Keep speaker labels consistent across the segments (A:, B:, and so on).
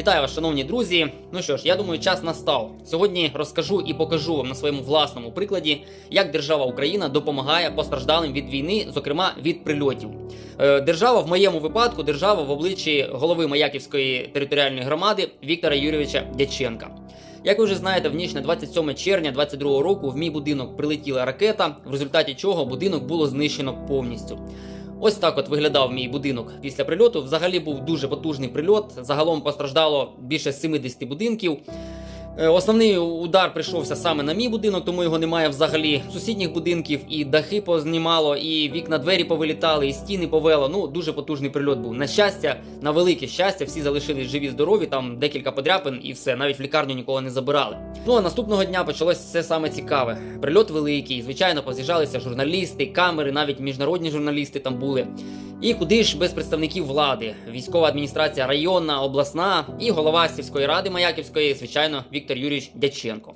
A: Вітаю вас, шановні друзі. Ну що ж, я думаю, час настав. Сьогодні розкажу і покажу вам на своєму власному прикладі, як держава Україна допомагає постраждалим від війни, зокрема від прильотів. Е, Держава в моєму випадку держава в обличчі голови Маяківської територіальної громади Віктора Юрійовича Дяченка. Як ви вже знаєте, в ніч на 27 червня 22 року в мій будинок прилетіла ракета, в результаті чого будинок було знищено повністю. Ось так от виглядав мій будинок після прильоту. Взагалі був дуже потужний прильот. Загалом постраждало більше 70 будинків. Е, Основний удар прийшовся саме на мій будинок, тому його немає взагалі. Сусідніх будинків і дахи познімало, і вікна двері повилітали, і стіни повело. Ну дуже потужний прильот був. На щастя, на велике щастя, всі залишились живі, здорові. Там декілька подряпин і все. Навіть в лікарню нікого не забирали. Ну а наступного дня почалось все саме цікаве. Прильот великий. Звичайно, поз'їжджалися журналісти, камери, навіть міжнародні журналісти там були. І куди ж без представників влади, військова адміністрація районна, обласна і голова сільської ради Маяківської, звичайно, Віктор Юрійович Дяченко.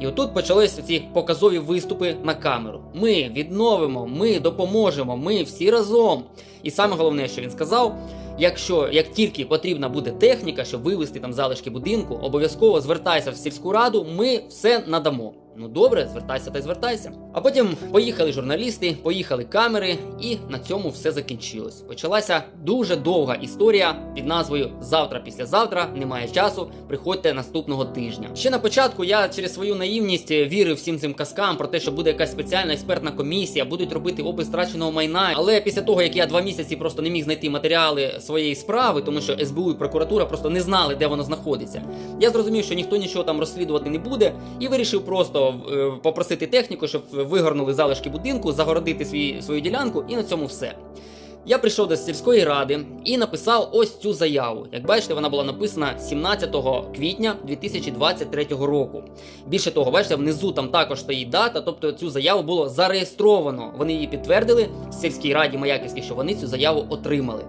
A: І отут почалися ці показові виступи на камеру. Ми відновимо, ми допоможемо, ми всі разом. І саме головне, що він сказав. Якщо як тільки потрібна буде техніка, щоб вивести там залишки будинку, обов'язково звертайся в сільську раду, ми все надамо. Ну добре, звертайся та й звертайся. А потім поїхали журналісти, поїхали камери, і на цьому все закінчилось. Почалася дуже довга історія під назвою Завтра післязавтра немає часу. Приходьте наступного тижня. Ще на початку я через свою наївність вірив всім цим казкам про те, що буде якась спеціальна експертна комісія, будуть робити опис втраченого майна. Але після того як я два місяці просто не міг знайти матеріали своєї справи, тому що СБУ і прокуратура просто не знали, де воно знаходиться. Я зрозумів, що ніхто нічого там розслідувати не буде, і вирішив просто е, попросити техніку, щоб вигорнули залишки будинку, загородити свій, свою ділянку, і на цьому все. Я прийшов до сільської ради і написав ось цю заяву. Як бачите, вона була написана 17 квітня 2023 року. Більше того, бачите, внизу там також стоїть дата, тобто цю заяву було зареєстровано. Вони її підтвердили в сільській раді Маяківській, що вони цю заяву отримали.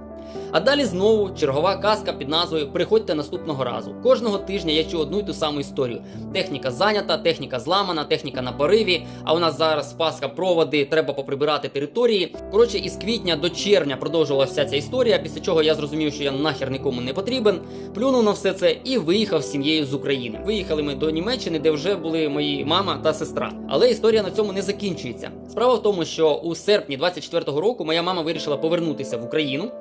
A: А далі знову чергова казка під назвою Приходьте наступного разу. Кожного тижня я чую одну й ту саму історію. Техніка зайнята, техніка зламана, техніка на пориві. А у нас зараз паска проводи, треба поприбирати території. Коротше, із квітня до червня продовжувалася вся ця історія. Після чого я зрозумів, що я нахер нікому не потрібен. Плюнув на все це і виїхав з сім'єю з України. Виїхали ми до Німеччини, де вже були мої мама та сестра. Але історія на цьому не закінчується. Справа в тому, що у серпні 24-го року моя мама вирішила повернутися в Україну.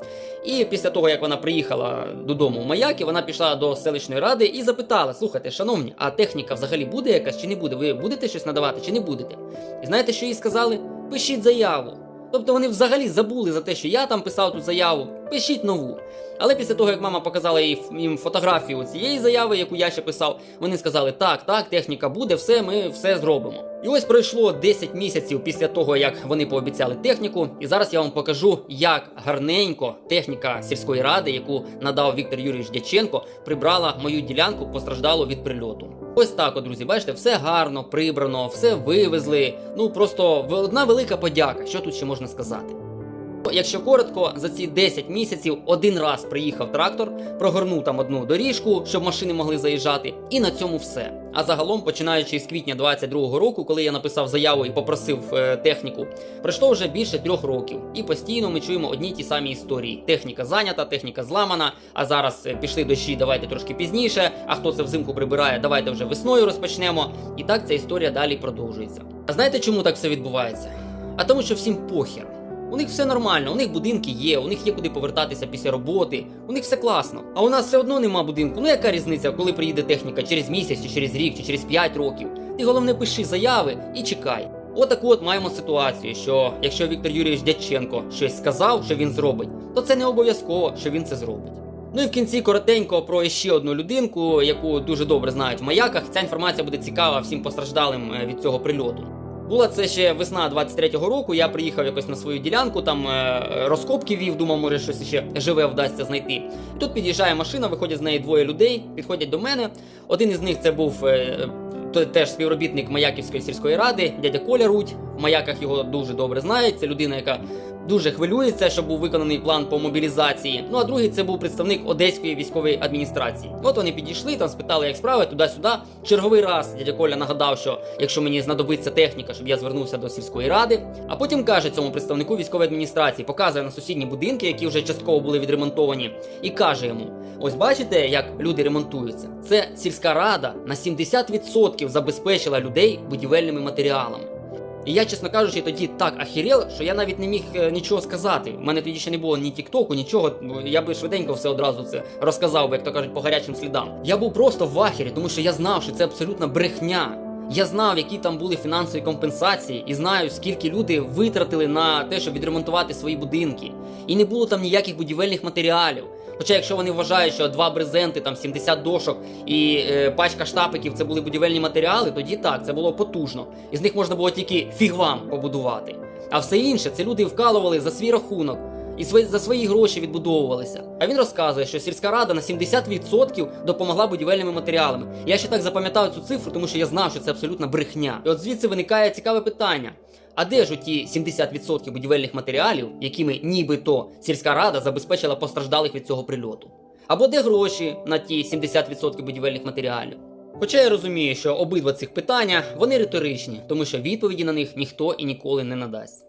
A: І після того, як вона приїхала додому у Маяки, вона пішла до селищної ради і запитала: слухайте, шановні, а техніка взагалі буде якась чи не буде? Ви будете щось надавати чи не будете? І знаєте, що їй сказали? Пишіть заяву. Тобто вони взагалі забули за те, що я там писав ту заяву, пишіть нову. Але після того, як мама показала їм фотографію цієї заяви, яку я ще писав, вони сказали: так, так, техніка буде, все, ми все зробимо. І ось пройшло 10 місяців після того, як вони пообіцяли техніку. І зараз я вам покажу, як гарненько техніка сільської ради, яку надав Віктор Юрійович Дяченко, прибрала мою ділянку, постраждалу від прильоту. Ось так, от, друзі, бачите, все гарно, прибрано, все вивезли. Ну просто одна велика подяка. Що тут ще можна сказати? Якщо коротко, за ці 10 місяців один раз приїхав трактор, прогорнув там одну доріжку, щоб машини могли заїжджати, і на цьому все. А загалом, починаючи з квітня 22-го року, коли я написав заяву і попросив е, техніку, пройшло вже більше трьох років. І постійно ми чуємо одні ті самі історії: техніка зайнята, техніка зламана. А зараз е, пішли дощі, давайте трошки пізніше. А хто це взимку прибирає, давайте вже весною розпочнемо. І так ця історія далі продовжується. А знаєте, чому так все відбувається? А тому, що всім похер. У них все нормально, у них будинки є, у них є куди повертатися після роботи, у них все класно. А у нас все одно нема будинку. Ну яка різниця, коли приїде техніка через місяць, чи через рік, чи через 5 років? Ти головне пиши заяви і чекай. Отаку от маємо ситуацію, що якщо Віктор Юрійович Дяченко щось сказав, що він зробить, то це не обов'язково, що він це зробить. Ну і в кінці коротенько про ще одну людинку, яку дуже добре знають в маяках. Ця інформація буде цікава всім постраждалим е, від цього прильоту. Була це ще весна 23-го року. Я приїхав якось на свою ділянку, там е, розкопки вів, думав, може щось ще живе вдасться знайти. Тут під'їжджає машина, виходять з неї двоє людей, підходять до мене. Один із них це був е, теж співробітник Маяківської сільської ради, дядя Коля Рудь. В маяках його дуже добре знають. Це людина, яка дуже хвилюється, щоб був виконаний план по мобілізації. Ну а другий це був представник Одеської військової адміністрації. От вони підійшли, там спитали, як справи туди-сюди. Черговий раз дядя Коля нагадав, що якщо мені знадобиться техніка, щоб я звернувся до сільської ради. А потім каже цьому представнику військової адміністрації, показує на сусідні будинки, які вже частково були відремонтовані, і каже йому: ось бачите, як люди ремонтуються. Це сільська рада на 70% забезпечила людей будівельними матеріалами. І я, чесно кажучи, тоді так ахірел, що я навіть не міг е, нічого сказати. У мене тоді ще не було ні Тіктоку, нічого. Я би швиденько все одразу це розказав би, як то кажуть, по гарячим слідам. Я був просто в ахері, тому що я знав, що це абсолютна брехня. Я знав, які там були фінансові компенсації, і знаю, скільки люди витратили на те, щоб відремонтувати свої будинки. І не було там ніяких будівельних матеріалів. Хоча, якщо вони вважають, що два брезенти, там 70 дошок і е, пачка штапиків це були будівельні матеріали, тоді так, це було потужно. Із них можна було тільки фігвам побудувати. А все інше це люди вкалували за свій рахунок і свої, за свої гроші відбудовувалися. А він розказує, що сільська рада на 70% допомогла будівельними матеріалами. Я ще так запам'ятав цю цифру, тому що я знав, що це абсолютна брехня. І от звідси виникає цікаве питання. А де ж у ті 70% будівельних матеріалів, якими нібито сільська рада забезпечила постраждалих від цього прильоту? Або де гроші на ті 70% будівельних матеріалів? Хоча я розумію, що обидва цих питання вони риторичні, тому що відповіді на них ніхто і ніколи не надасть.